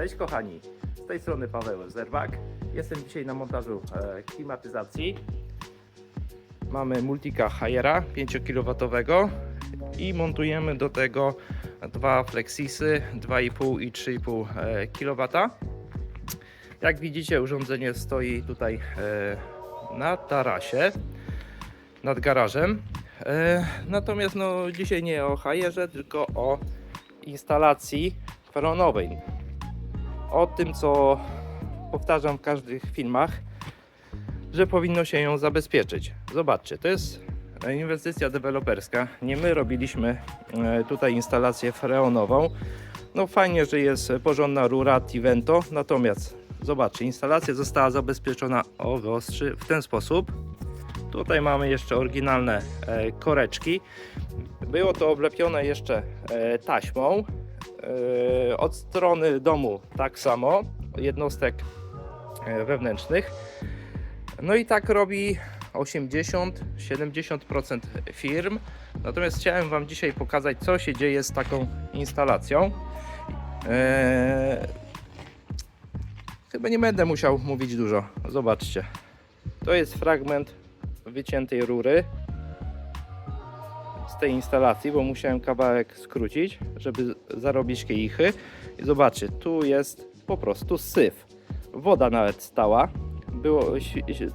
Cześć kochani, z tej strony Paweł Zerwak. Jestem dzisiaj na montażu e, klimatyzacji. Mamy Multika Hayera 5 kW i montujemy do tego dwa Flexisy 2,5 i 3,5 e, kW. Jak widzicie urządzenie stoi tutaj e, na tarasie nad garażem. Natomiast no, dzisiaj nie o Hayerze, tylko o instalacji freonowej. O tym, co powtarzam w każdych filmach, że powinno się ją zabezpieczyć. Zobaczcie, to jest inwestycja deweloperska. Nie my robiliśmy e, tutaj instalację freonową. No fajnie, że jest porządna rura Tivento, natomiast zobaczcie, instalacja została zabezpieczona o ostrzy w ten sposób. Tutaj mamy jeszcze oryginalne e, koreczki. Było to oblepione jeszcze e, taśmą. E, Od strony domu tak samo, jednostek e, wewnętrznych. No i tak robi 80-70% firm. Natomiast chciałem Wam dzisiaj pokazać, co się dzieje z taką instalacją. E, Chyba nie będę musiał mówić dużo. Zobaczcie. To jest fragment wyciętej rury z tej instalacji, bo musiałem kawałek skrócić, żeby zarobić kielichy. I zobaczcie, tu jest po prostu syf. Woda nawet stała. Było,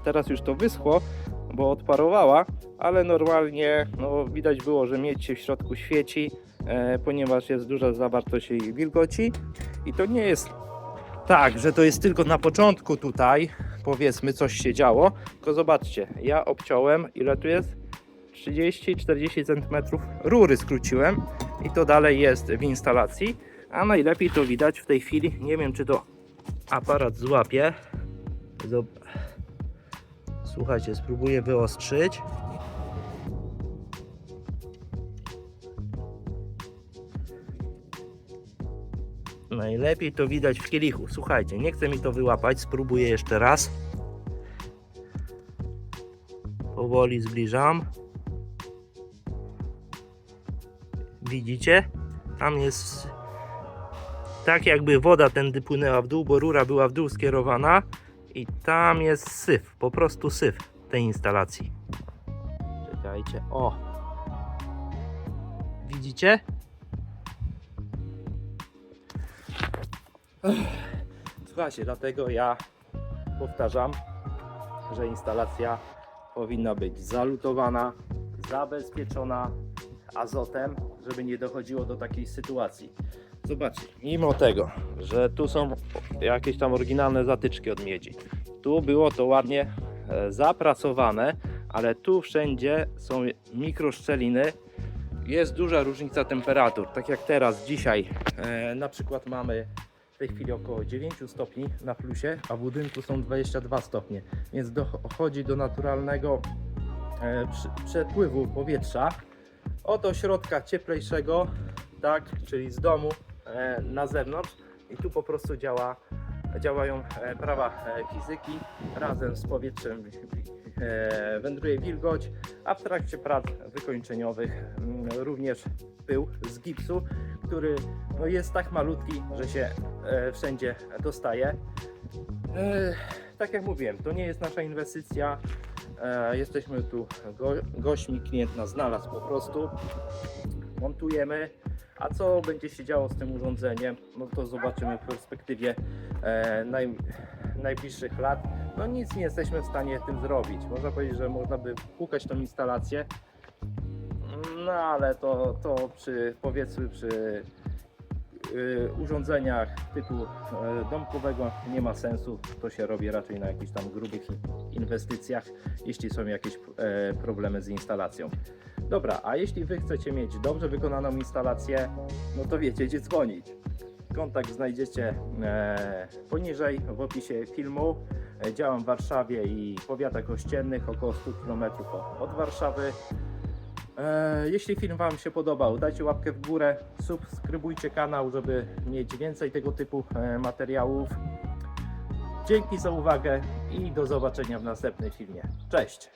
teraz już to wyschło, bo odparowała, ale normalnie no, widać było, że miedź się w środku świeci, e, ponieważ jest duża zawartość jej wilgoci. I to nie jest tak, że to jest tylko na początku tutaj, powiedzmy, coś się działo. Tylko zobaczcie, ja obciąłem, ile tu jest? 30-40 cm rury skróciłem i to dalej jest w instalacji. A najlepiej to widać w tej chwili, nie wiem czy to aparat złapie. Słuchajcie, spróbuję wyostrzyć. Najlepiej to widać w kielichu. Słuchajcie, nie chcę mi to wyłapać, spróbuję jeszcze raz. Powoli zbliżam. Widzicie? Tam jest tak jakby woda tędy płynęła w dół, bo rura była w dół skierowana i tam jest syf, po prostu syf tej instalacji. Czekajcie, o! Widzicie? Słuchajcie, dlatego ja powtarzam, że instalacja powinna być zalutowana, zabezpieczona azotem, żeby nie dochodziło do takiej sytuacji. Zobaczcie, mimo tego, że tu są jakieś tam oryginalne zatyczki od miedzi, tu było to ładnie e, zapracowane, ale tu wszędzie są mikroszczeliny, jest duża różnica temperatur. Tak jak teraz, dzisiaj, e, na przykład mamy w tej chwili około 9 stopni na plusie, a w budynku są 22 stopnie, więc dochodzi do naturalnego e, przepływu powietrza od ośrodka cieplejszego, tak, czyli z domu e, na zewnątrz i tu po prostu działa, działają e, prawa e, fizyki razem z powietrzem wędruje wilgoć, a w trakcie prac wykończeniowych mm, również pył z gipsu, który no, jest tak malutki, że się wszędzie dostaje. Tak jak mówiłem, to nie jest nasza inwestycja. E, jesteśmy tu go, gośćmi, klient nas znalazł po prostu. Montujemy. A co będzie się działo z tym urządzeniem? No to zobaczymy w perspektywie e, naj, najbliższych lat. No nic nie jesteśmy w stanie tym zrobić. Można powiedzieć, że można by pukać tą instalację. No ale to, to przy powiedzmy przy urządzeniach typu y, domkowego nie ma sensu. To się robi raczej na jakichś tam grubych inwestycjach, jeśli są jakieś e, problemy z instalacją. Dobra, a jeśli Wy chcecie mieć dobrze wykonaną instalację, no to wiecie gdzie dzwonić. Kontakt znajdziecie e, poniżej w opisie filmu. E, Działam w Warszawie i powiatach ościennych, około 100 km od Warszawy. E, Jeśli film Wam się podobał, dajcie łapkę w górę, subskrybujcie kanał, żeby mieć więcej tego typu e, materiałów. Dzięki za uwagę i do zobaczenia w następnym filmie. Cześć!